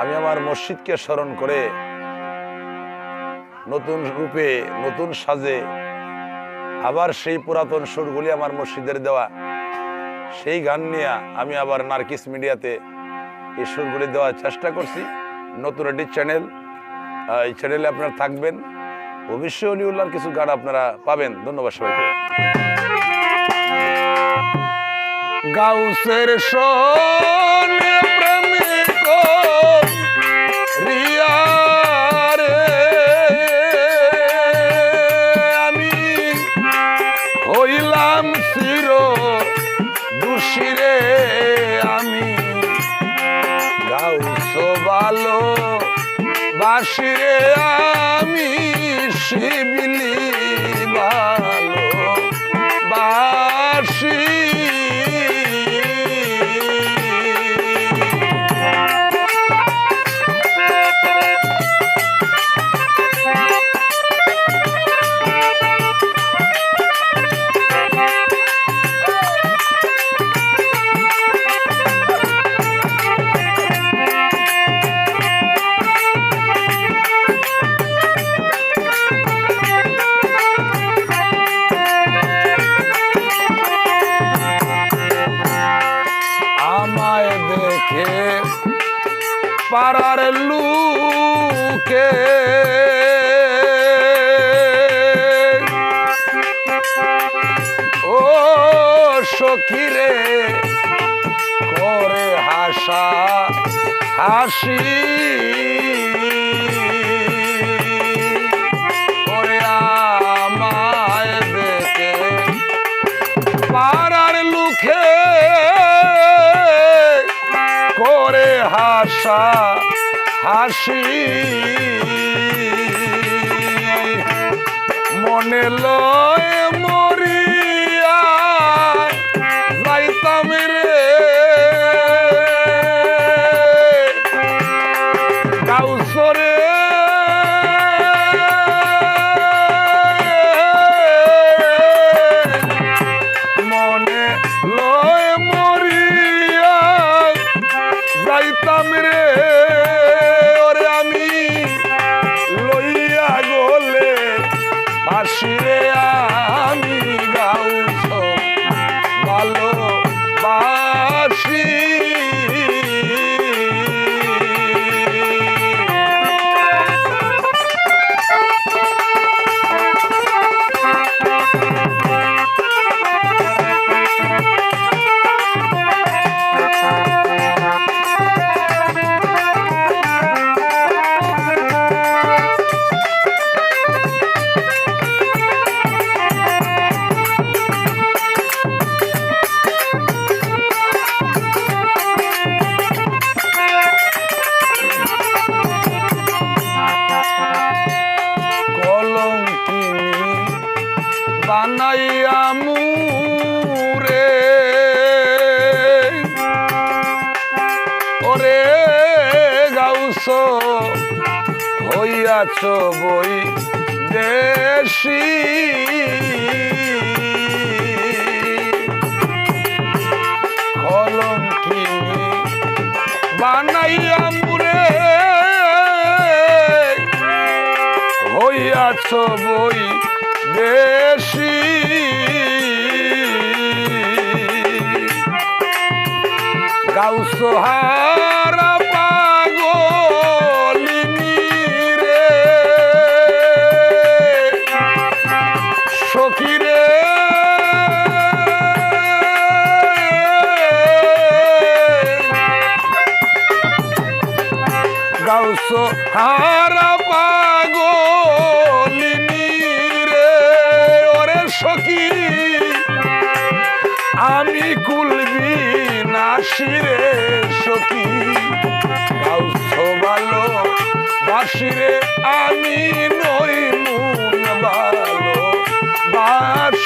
আমি আমার মসজিদকে স্মরণ করে নতুন রূপে, নতুন সাজে আবার সেই পুরাতন সুরগুলি আমার মসজিদের দেওয়া, সেই গান নিয়ে আমি আবার নার্কিস মিডিয়াতে এই সুরগুলি দেওয়ার চেষ্টা করছি। নতুন একটি চ্যানেল এই চ্যানেলে আপনারা থাকবেন। অবশ্যই অলিউল্লাহর কিছু গান আপনারা পাবেন। ধন্যবাদ সবাইকে। গাউসের প্রেমিক দুষিরে আমি। গাউস ভালো বাসিরে আমি শিবিলি। ও সখিরে করে হাসা হাসি। ওরে হাসা। মনে লয় মরিয়া যাইতাম রে। গাউসরে ওরে গাউস হইয়াছ বই দেশি। কলঙ্কিনী বানাইয়া মুরে হইয়াছ বই বেশি গাউসহারা পাগলিনী রে। সখিরে গাউস হারা পাগলিনী রে। ওরে সখী আমি কুলবি নাসিরে সখী গাউস ভালো বাসিরে আমি নই মুন ভালো বাসি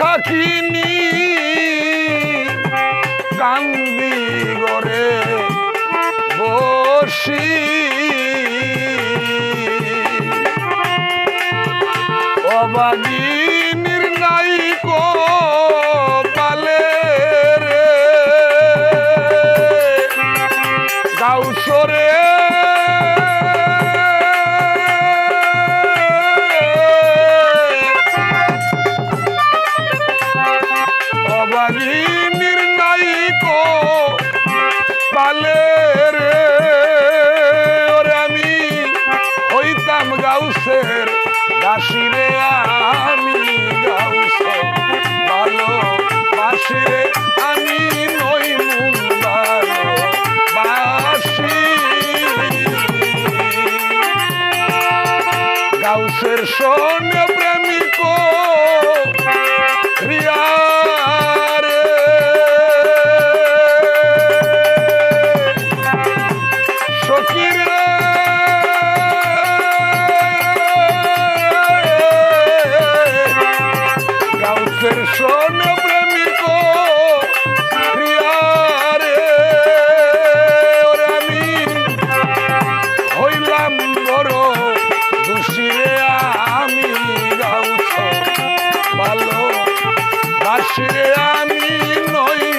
কাকিনি কান্দি গরে বসি। অবাগিনীর নাই পালে রে। গাউসরে Sean শিরে আমি নই